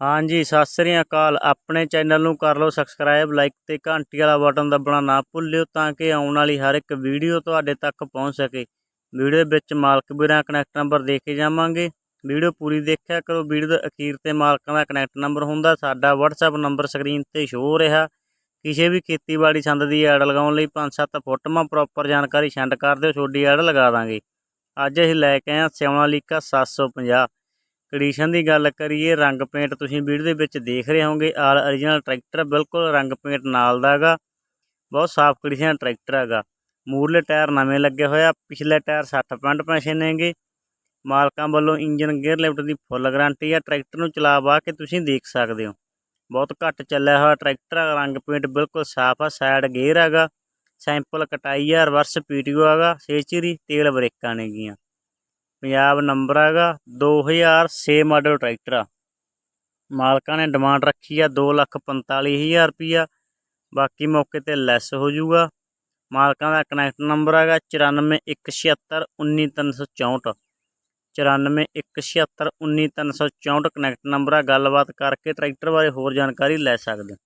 ਹਾਂਜੀ, ਸਤਿ ਸ੍ਰੀ ਅਕਾਲ। ਆਪਣੇ ਚੈਨਲ ਨੂੰ ਕਰ ਲਓ ਸਬਸਕ੍ਰਾਈਬ ਲਾਈਕ ਤੇ ਘੰਟੀ ਵਾਲਾ ਬਟਨ ਦਬਾਉਣਾ ਨਾ ਭੁੱਲਿਓ ਤਾਂ ਕਿ ਆਉਣ ਵਾਲੀ ਹਰ ਇੱਕ ਵੀਡੀਓ ਤੁਹਾਡੇ ਤੱਕ ਪਹੁੰਚ ਸਕੇ। ਵੀਡੀਓ ਵਿੱਚ ਮਾਲਕ ਵੀਰਾਂ ਕਨੈਕਟ ਨੰਬਰ ਦੇ ਕੇ ਜਾਵਾਂਗੇ। ਵੀਡੀਓ ਪੂਰੀ ਦੇਖਿਆ ਕਰੋ। ਵੀਡੀਓ ਦੇ ਅਖੀਰ ਤੇ ਮਾਲਕਾਂ ਦਾ ਕਨੈਕਟ ਨੰਬਰ ਹੁੰਦਾ। ਸਾਡਾ WhatsApp ਨੰਬਰ ਸਕਰੀਨ ਤੇ ਸ਼ੋ ਹੋ ਰਿਹਾ। ਕਿਸੇ ਵੀ ਖੇਤੀਬਾੜੀ ਸੰਦ ਦੀ ਐਡ ਲਗਾਉਣ ਲਈ 5-7 ਫੋਟੋਆਂ ਪ੍ਰੋਪਰ ਜਾਣਕਾਰੀ ਸੈਂਡ ਕਰ ਦਿਓ। ਤੁਹਾਡੀ ਐਡ ਲਗਾ ਦਾਂਗੇ। ਅੱਜ ਅਸੀਂ ਲੈ ਕੇ ਆਏ ਹਾਂ ਸਿਓਨਾਲੀਕਾ 750 ਕੰਡੀਸ਼ਨ ਦੀ ਗੱਲ ਕਰੀਏ, ਰੰਗ ਪੇਂਟ ਤੁਸੀਂ ਵੀਡੀਓ ਦੇ ਵਿੱਚ ਦੇਖ ਰਹੇ ਹੋਗੇ ਆਲ origignal ਟਰੈਕਟਰ ਬਿਲਕੁਲ ਰੰਗ ਪੇਂਟ ਨਾਲ ਦਾ ਹੈਗਾ। ਬਹੁਤ ਸਾਫ਼ ਕੰਡੀਸ਼ਨ ਟਰੈਕਟਰ ਹੈਗਾ। ਮੂਰਲੇ ਟਾਇਰ ਨਵੇਂ ਲੱਗੇ ਹੋਏ ਆ, ਪਿਛਲੇ ਟਾਇਰ 60% ਪੈਸੇ ਨੇਗੇ। ਮਾਲਕਾਂ ਵੱਲੋਂ ਇੰਜਨ ਗੇਅਰ ਲਿਫਟ ਦੀ ਫੁੱਲ ਗਾਰੰਟੀ ਆ। ਟਰੈਕਟਰ ਨੂੰ ਚਲਾ ਵਾ ਕੇ ਤੁਸੀਂ ਦੇਖ ਸਕਦੇ ਹੋ। ਬਹੁਤ ਘੱਟ ਚੱਲਿਆ ਹੋਇਆ ਟਰੈਕਟਰ ਆ। ਰੰਗ ਪੇਂਟ ਬਿਲਕੁਲ ਸਾਫ਼ ਆ ਸਾਈਡ ਗੇਅਰ ਹੈਗਾ। ਸੈਂਪਲ ਕਟਾਈ ਆ ਰਿਵਰਸ ਪੀਟੀਓ ਹੈਗਾ। ਸੇਚਰੀ ਤੇਲ ਬ੍ਰੇਕਾਂ ਨੇਗੀਆਂ। ਪੰਜਾਬ ਨੰਬਰ ਹੈਗਾ 2006 ਮਾਡਲ ਟਰੈਕਟਰ ਆ। ਮਾਲਕਾਂ ਨੇ ਡਿਮਾਂਡ ਰੱਖੀ ਆ 245000 ਰੁਪਈਆ। ਬਾਕੀ ਮੌਕੇ ਤੇ ਲੈਸ ਹੋ ਜਾਊਗਾ। ਮਾਲਕਾਂ ਦਾ ਕਨੈਕਟ ਨੰਬਰ ਹੈਗਾ 9417193364 9417193364 ਕਨੈਕਟ ਨੰਬਰ ਆ। ਗੱਲਬਾਤ ਕਰਕੇ ਟਰੈਕਟਰ ਬਾਰੇ ਹੋਰ ਜਾਣਕਾਰੀ ਲੈ ਸਕਦੇ